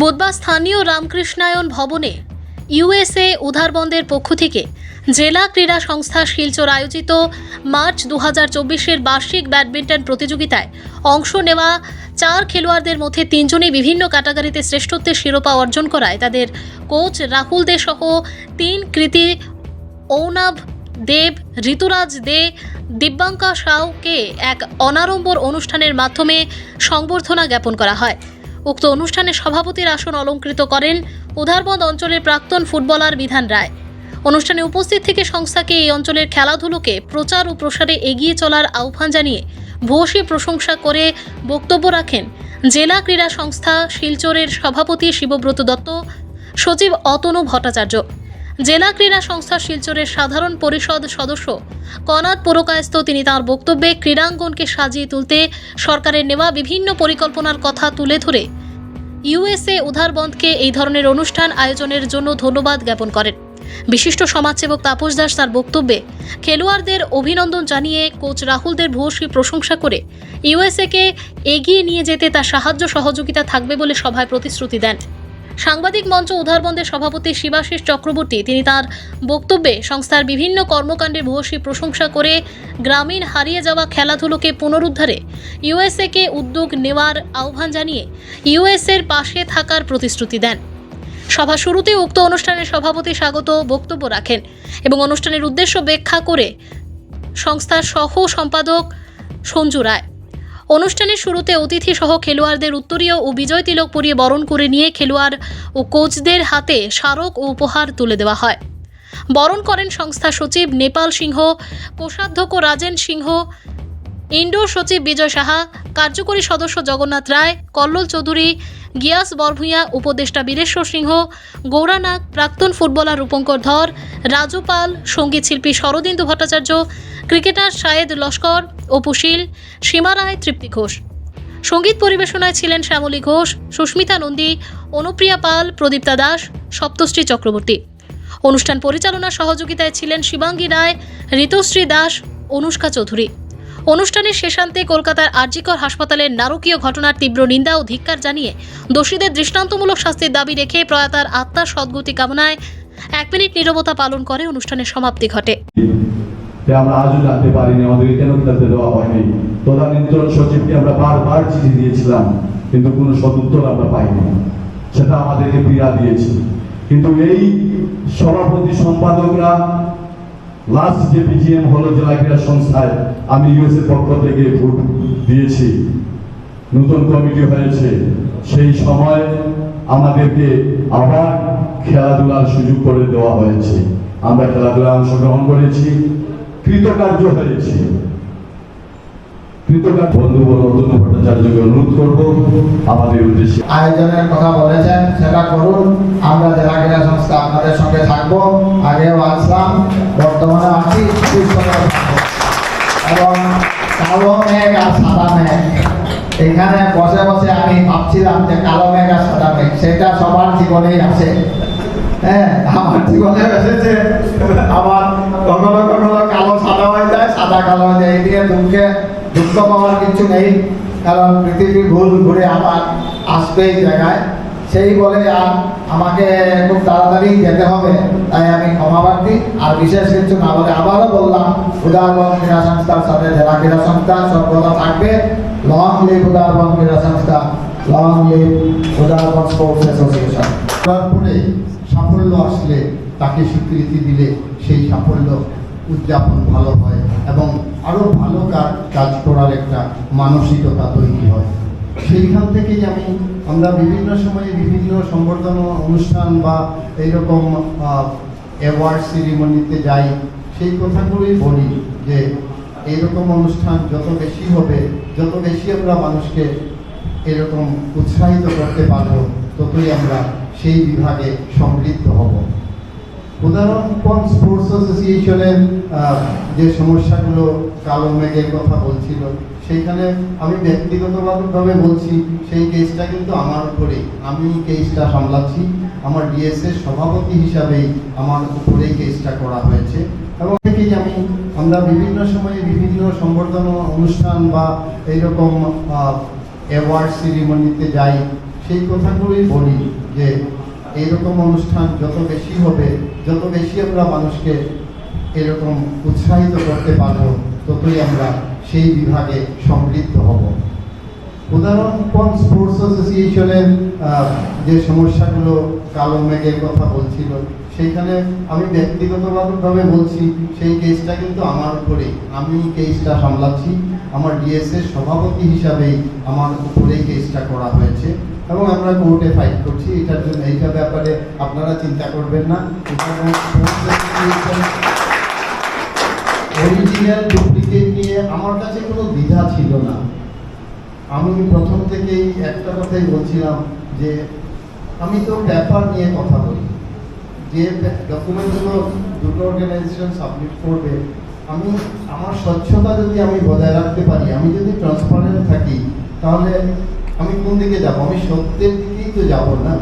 বুধবার স্থানীয় রামকৃষ্ণায়ন ভবনে ইউএসএ উধারবন্দের পক্ষ থেকে জেলা ক্রীড়া সংস্থা শিলচর আয়োজিত মার্চ দু হাজার চব্বিশের বার্ষিক ব্যাডমিন্টন প্রতিযোগিতায় অংশ নেওয়া চার খেলোয়াড়দের মধ্যে তিনজনই বিভিন্ন ক্যাটাগরিতে শ্রেষ্ঠত্বের শিরোপা অর্জন করায় তাদের কোচ রাহুল দে সহ তিন কৃতি ঔনাভ দেব ঋতুরাজ দে, দিব্যাঙ্কা সাউকে এক অনাড়ম্বর অনুষ্ঠানের মাধ্যমে সংবর্ধনা জ্ঞাপন করা হয়। উক্ত অনুষ্ঠানে সভাপতির আসন অলঙ্কৃত করেন উধারবন্দ অঞ্চলের প্রাক্তন ফুটবলার বিধান রায়। অনুষ্ঠানে উপস্থিত থেকে সংস্থাকে এই অঞ্চলের খেলাধুলোকে প্রচার ও প্রসারে এগিয়ে চলার আহ্বান জানিয়ে ভূয়সী প্রশংসা করে বক্তব্য রাখেন জেলা ক্রীড়া সংস্থা শিলচরের সভাপতি শিবব্রত দত্ত, সচিব অতনু ভট্টাচার্য। জেলা ক্রীড়া সংস্থা শিলচরের সাধারণ পরিষদ সদস্য কনাদ পুরকায়স্ত তিনি তার বক্তব্যে ক্রীড়াঙ্গনকে সাজিয়ে তুলতে সরকারের নেওয়া বিভিন্ন পরিকল্পনার কথা তুলে ধরে। ইউএসএ উধারবন্দকে এই ধরনের অনুষ্ঠান আয়োজনের জন্য ধন্যবাদ জ্ঞাপন করেন। বিশিষ্ট সমাজসেবক তাপস দাস তার বক্তব্যে, খেলোয়াড়দের অভিনন্দন জানিয়ে কোচ রাহুলদের ভূয়সী প্রশংসা করে ইউএসএকে এগিয়ে নিয়ে যেতে তার সাহায্য সহযোগিতা থাকবে বলে সভায় প্রতিশ্রুতি দেন। সাংবাদিক মঞ্চ উধারবন্দের সভাপতি শিবাশিস চক্রবর্তী, তিনি তার বক্তব্যে সংস্থার বিভিন্ন কর্মকাণ্ডের ভূয়সী প্রশংসা করে গ্রামীণ হারিয়ে যাওয়া খেলাধুলোকে পুনরুদ্ধারে ইউএসএকে উদ্যোগ নেওয়ার আহ্বান জানিয়ে ইউএসএর পাশে থাকার প্রতিশ্রুতি দেন। সভা শুরুতে উক্ত অনুষ্ঠানের সভাপতি স্বাগত বক্তব্য রাখেন এবং অনুষ্ঠানের উদ্দেশ্য ব্যাখ্যা করে সংস্থার সহ সম্পাদক সঞ্জু রায়। অনুষ্ঠানের শুরুতে অতিথি সহ খেলোয়াড়দের উত্তরীয় ও বিজয় তিলক পরিয়ে বরণ করে নিয়ে খেলোয়াড় ও কোচদের হাতে স্মারক ও উপহার তুলে দেওয়া হয়। বরণ করেন সংস্থা সচিব নেপাল সিংহ, কোষাধ্যক্ষ রাজেন সিংহ, ইন্ডোর সচিব বিজয় সাহা, কার্যকরী সদস্য জগন্নাথ রায়, কল্লোল চৌধুরী, গিয়াস বরভূঁইয়া উপদেষ্টা বীরেশ্বর সিংহ, গৌরানাগ প্রাক্তন ফুটবলার রূপঙ্কর ধর রাজু পাল সংগীত শিল্পী শরদিন্দু ভট্টাচার্য, ক্রিকেটার শায়েদ লস্কর অপুশীল সীমা রায়, তৃপ্তি ঘোষ। সংগীত পরিবেশনায় ছিলেন শ্যামলী ঘোষ, সুস্মিতা নন্দী, অনুপ্রিয়া পাল, প্রদীপ্তা দাস, সপ্তশ্রী চক্রবর্তী। অনুষ্ঠান পরিচালনার সহযোগিতায় ছিলেন শিবাঙ্গী রায়, ঋতুশ্রী দাস, অনুষ্কা চৌধুরী। অনুষ্ঠানের শেষান্তে কলকাতার আরজিকর হাসপাতালের নারকীয় ঘটনার তীব্র নিন্দা ও ধিক্কার জানিয়ে দোষীদের দৃষ্টান্তমূলক শাস্তির দাবি রেখে প্রয়াতার আত্মার সদ্গতি কামনায় এক মিনিট নীরবতা পালন করে অনুষ্ঠানের সমাপ্তি ঘটে। যে আমরা আজও জানতে পারিনি আমাদেরকে কেন খেলতে দেওয়া হয়নি। প্রধান সচিবকে আমরা বারবার চিঠি দিয়েছিলাম, কিন্তু কোনো সদুত্তর আমরা পাইনি। সেটা আমাদেরকে পীড়া দিয়েছে। কিন্তু এই সভাপতি সম্পাদকরা লাস্ট যে বিজিএম হলো জেলা ক্রীড়া সংস্থায়, আমি ইউএসএ পক্ষ থেকে ভোট দিয়েছি। নতুন কমিটি হয়েছে। সেই সময় আমাদেরকে আবার খেলাধুলার সুযোগ করে দেওয়া হয়েছে। আমরা খেলাধুলায় অংশগ্রহণ করেছি। কৃতকার্য হয়েছি। বন্ধু ভট্টাচার্যকে অনুরোধ আমাদের উদ্দেশ্যে আয়োজনের কথা বলেছেন, সেটা করুন। আমরা জেলা ক্রীড়া সংস্থা আপনাদের সঙ্গে থাকব। আগেও আসলাম বর্তমানে আছি এবং কালো মেঘ আর সাদা মেঘ। এখানে বসে বসে আমি ভাবছিলাম যে কালো মেঘ আর সাদা মেঘ, সেটা সবার জীবনেই আছে হ্যাঁ আমার জীবনে এসেছে, আমার কালো এই দুঃখে পাওয়ার কিছু নেই, কারণ পৃথিবী ভুল ঘুরে আবার আসবে এই জায়গায়। সেই বলে আর আমাকে খুব তাড়াতাড়ি যেতে হবে, তাই আমি ক্ষমাপ্রার্থী আর বিশেষ কিছু না বলে আবারও বললাম উদারবন ক্রীড়া সংস্থার সাথে জেলা ক্রীড়া সংস্থা, সর্বদা থাকবে। লং লিভ উদারবন ক্রীড়া সংস্থা, long live Udarban sports association. সাফল্য আসলে তাকে স্বীকৃতি দিলে সেই সাফল্য উদযাপন ভালো হয় এবং আরও ভালো কাজ কাজ করার একটা মানসিকতা তৈরি হয়। সেইখান থেকেই আমি আমরা বিভিন্ন সময়ে বিভিন্ন সংবর্ধনা অনুষ্ঠান বা এইরকম অ্যাওয়ার্ড সিরিমনিতে যাই, সেই কথাগুলোই বলি যে এইরকম অনুষ্ঠান যত বেশি হবে, যত বেশি আমরা মানুষকে এরকম উৎসাহিত করতে পারব, ততই আমরা সেই বিভাগে সমৃদ্ধ হব। উদাহরণ স্পোর্টস অ্যাসোসিয়েশনের যে সমস্যাগুলো কালো মেঘের কথা বলছিল, সেইখানে আমি ব্যক্তিগতভাবে বলছি, সেই কেসটা কিন্তু আমার উপরেই। আমি কেসটা সামলাচ্ছি। আমার ডিএসএর সভাপতি হিসাবেই আমার উপরেই কেসটা করা হয়েছে। এবং থেকেই আমি, আমরা বিভিন্ন সময়ে বিভিন্ন সংবর্ধনা অনুষ্ঠান বা এইরকম অ্যাওয়ার্ড সিরিমনিতে যাই, সেই কথাগুলোই বলি যে এইরকম অনুষ্ঠান যত বেশি হবে, যত বেশি আমরা মানুষকে এরকম উৎসাহিত করতে পারব, ততই আমরা সেই বিভাগে সমৃদ্ধ হব। উদাহরণ স্পোর্টস অ্যাসোসিয়েশনের যে সমস্যাগুলো কালো মেঘের কথা বলছিল, সেইখানে আমি ব্যক্তিগতভাবে বলছি, সেই কেসটা কিন্তু আমার উপরে। আমি কেসটা সামলাচ্ছি। আমার ডিএসএর সভাপতি হিসাবেই আমার উপরেই কেসটা করা হয়েছে। এবং আমরা কোর্টে ফাইল করছি, এটার জন্য এইটা ব্যাপারে আপনারা চিন্তা করবেন না। অরিজিনাল ডুপ্লিকেট নিয়ে আমার কাছে কোনো দ্বিধা ছিল না। আমি প্রথম থেকেই একটা কথাই বলছিলাম যে, আমি তো পেপার নিয়ে কথা বলি। যে ডকুমেন্টগুলো দুটো অর্গানাইজেশন সাবমিট করবে, আমি, আমার স্বচ্ছতা যদি আমি বজায় রাখতে পারি, আমি যদি ট্রান্সপারেন্ট থাকি, তাহলে আমি কোন দিকে যাব? আমি সত্যের দিকেই তো যাব না।